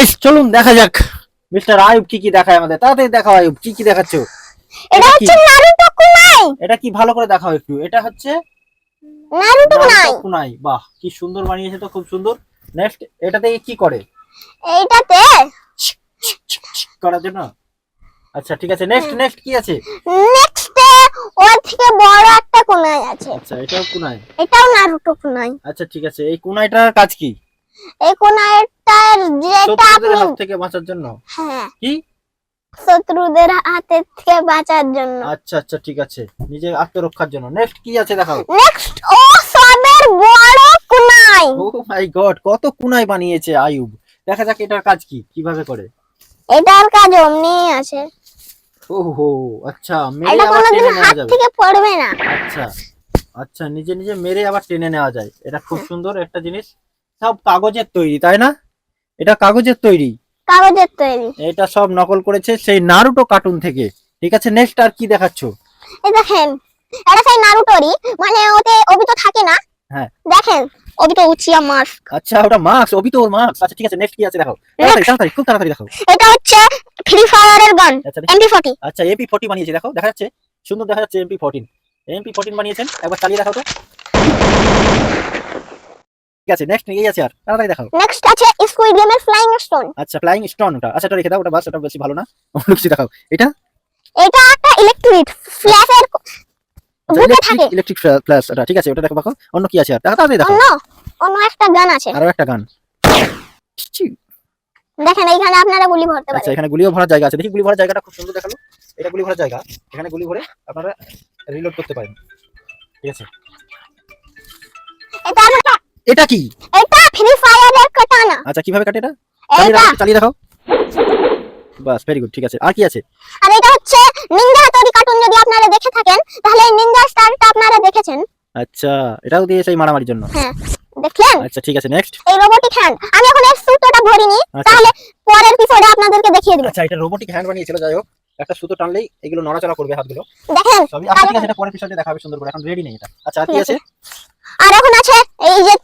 Guys চলুন দেখা যাক। মিস্টার আয়ুব কি কি দেখায় আমাদের? তাড়াতাড়ি দেখাও আয়ুব কি কি দেখাচ্ছ? এটা কি? হচ্ছে নারুটো কুনাই এটা কি ভালো করে দেখাও একটু? এটা হচ্ছে নারুটো কুনাই কুনাই বাহ কি সুন্দর বানিয়েছে তো খুব সুন্দর। নেক্সট এটাতে কি করে? এইটাতে করার জন্য? আচ্ছা ঠিক আছে। নেক্সট নেক্সট কি আছে? নেক্সটে ওর থেকে বড় একটা কুনাই আছে। আচ্ছা এটাও কুনাই এটাও নারুটো কুনাই আচ্ছা ঠিক আছে। এই কুনাইটার কাজ কি? এই কুনাইটার যেটা শত্রুদের আপনি হাত থেকে বাঁচার জন্য? হ্যাঁ। কি? শত্রুদের হাতের থেকে বাঁচার জন্য। আচ্ছা আচ্ছা ঠিক আছে। আত্মরক্ষার জন্য। নেক্সট কি আছে দেখাও? নেক্সট ও সবের বড় কুনাই। ও মাই গড কত কুনাই বানিয়েছে আয়ুব। দেখা যাক এটার কাজ কি কীভাবে করে। এটার কাজ অমনি আছে। আচ্ছা মেরে এটা কোনোদিন হাত থেকে পড়বে না। আচ্ছা আচ্ছা নিজে নিজে মেরে আবার টেনে নেওয়া যায়। এটা খুব সুন্দর একটা জিনিস। সব কাগজের তৈরি তাই না? এটা কাগজের তৈরি। কাগজের তৈরি। এটা সব নকল করেছে সেই নারুটো কার্টুন থেকে। ঠিক আছে নেক্সট আর কি দেখাচ্ছ? এই দেখেন এটা সেই নারুটোরি মানে ওতে অবিতো থাকে না। হ্যাঁ। দেখেন অবিতো উচিয়া মাস্ক আচ্ছা ওটা মাস্ক অবি তো ওর মাস্ক আচ্ছা ঠিক আছে নেক্সট কি আছে দেখাও? তাড়াতাড়ি তাড়াতাড়ি খুব তাড়াতাড়ি দেখাও। এটা হচ্ছে ফ্রি ফায়ারের গান আচ্ছা এমপি ফর্টি আচ্ছা এমপি ফোর্টি বানিয়েছে দেখো দেখা যাচ্ছে সুন্দর দেখা যাচ্ছে এমপি ফোরটিন এমপি ফোরটিন বানিয়েছেন একবার চালিয়ে দেখাও তো। ঠিক আছে নেক্সট নিয়ে আছে আর তাড়াতাড়ি দেখাও। নেক্সট আছে স্কুইড গেমের ফ্লাইং স্টোন আচ্ছা ফ্লাইং স্টোন ওটা। আচ্ছা ওটা রেখে দাও ওটা বাস ওটা বেশি ভালো না। অন্য কিছু দেখাও। এটা? এটা একটা ইলেকট্রিক ফ্ল্যাশের ইলেকট্রিক ফ্ল্যাশ ওটা ঠিক আছে ওটা দেখো দেখো। অন্য কি আছে আর? তাড়াতাড়ি দেখো অন্য অন্য একটা গান আছে। আরও একটা গান। দেখেন এইখানে আপনারা গুলি ভরতে আচ্ছা এখানে গুলিও ভরার জায়গা আছে। দেখি গুলি ভরার জায়গাটা খুব সুন্দর দেখাল। এটা গুলি ভরার জায়গা। এখানে গুলি ভরে আপনারা রিলোড করতে পারেন। ঠিক আছে। এটা এটা কি? এটা ফ্রি ফায়ারের কাটানা আচ্ছা কীভাবে কাটে এটা? এটা চালিয়ে দেখাও। বাস ভেরি গুড ঠিক আছে। আর কি আছে? আর এটা হচ্ছে নিনজা হাতরি কার্টুন যদি আপনারা দেখে থাকেন তাহলে এই নিনজা স্টারটা আপনারা দেখেছেন। আচ্ছা এটাও দিয়ে সেই মারামারির জন্য। হ্যাঁ দেখলেন? আচ্ছা ঠিক আছে নেক্সট এই রোবোটিক হ্যান্ড আমি এখন এর সুতোটা ভরিনি আচ্ছা। তাহলে পরের এপিসোডে আপনাদেরকে দেখিয়ে দেব। আচ্ছা এটা রোবোটিক হ্যান্ড বানিয়েছিল যাই হোক। একটা সুতো টানলেই এগুলো নড়াচড়া করবে হাতগুলো। দেখেন সবই আচ্ছা ঠিক আছে এটা পরের পিছনে দেখাবে সুন্দর করে। এখন রেডি নেই এটা। আচ্ছা আর কি আছে। আর এখন আছে এই যে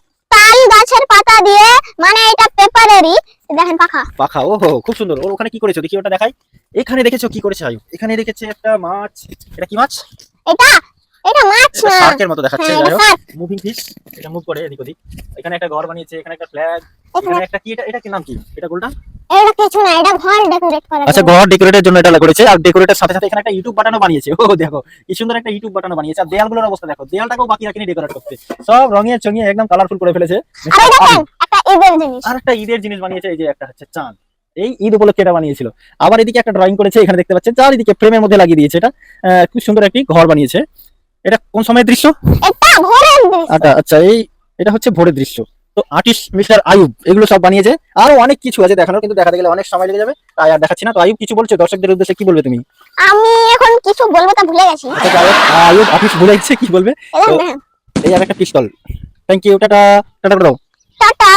গাছের পাতা দিয়ে মানে এটা পেপারেরই। দেখেন পাখা। পাখা ও হো খুব সুন্দর। ও ওখানে কি করেছ? দেখি ওটা দেখাই। এখানে দেখেছ কি করেছে আয়ু? এখানে রেখেছে একটা মাছ। এটা কি মাছ? এটা এটা মাছ না। শার্কের মতো দেখাচ্ছে হ্যাঁ মুভিং ফিশ এটা মুভ করে এদিক ওদিক। এখানে একটা ঘর বানিয়েছে এখানে একটা ফ্ল্যাগ এখানে একটা কি এটা এটা কি নাম কি? এটা গোলটা? এটা কিছু না এটা ঘর ডেকোরেট করার আচ্ছা। ঘর ডেকোরেটের জন্য এটা করেছে। আর ডেকোরেটের সাথে সাথে এখানে একটা ইউটিউব বাটনও বানিয়েছে। ও দেখো কি সুন্দর একটা ইউটিউব বাটনও বানিয়েছে। আর দেয়ালগুলোর অবস্থা দেখো দেয়ালটাকেও বাকি রাখিনি ডেকোরেট করতে। সব রঙিয়ে চঙিয়ে একদম কালারফুল করে ফেলেছে। একটা ঈদের জিনিস। আর একটা ঈদের জিনিস বানিয়েছে এই যে একটা হচ্ছে চাঁদ। এই ঈদ উপলক্ষে এটা বানিয়েছিল। আবার এদিকে একটা ড্রয়িং করেছে এখানে দেখতে পাচ্ছেন চারিদিকে ফ্রেমের মধ্যে লাগিয়ে দিয়েছে এটা। খুব সুন্দর একটি ঘর বানিয়েছে। এটা কোন সময়ের দৃশ্য। আচ্ছা আচ্ছা এই এটা হচ্ছে ভোরের দৃশ্য। তো আর্টিস্ট মিস্টার আয়ুব এগুলো সব বানিয়েছে। আরও অনেক কিছু আছে দেখানোর কিন্তু দেখাতে গেলে অনেক সময় লেগে যাবে। তাই আর দেখাচ্ছি না। তো আয়ুব কিছু বলছো? দর্শকদের উদ্দেশ্যে কি বলবে তুমি? আমি এখন কিছু বলব তা ভুলে গেছি। আচ্ছা আয়ুব অফিস ভুলে গেছে কি বলবে? এই আর একটা পিস্তল থ্যাংক ইউ টাটা টাটা করে টাটা।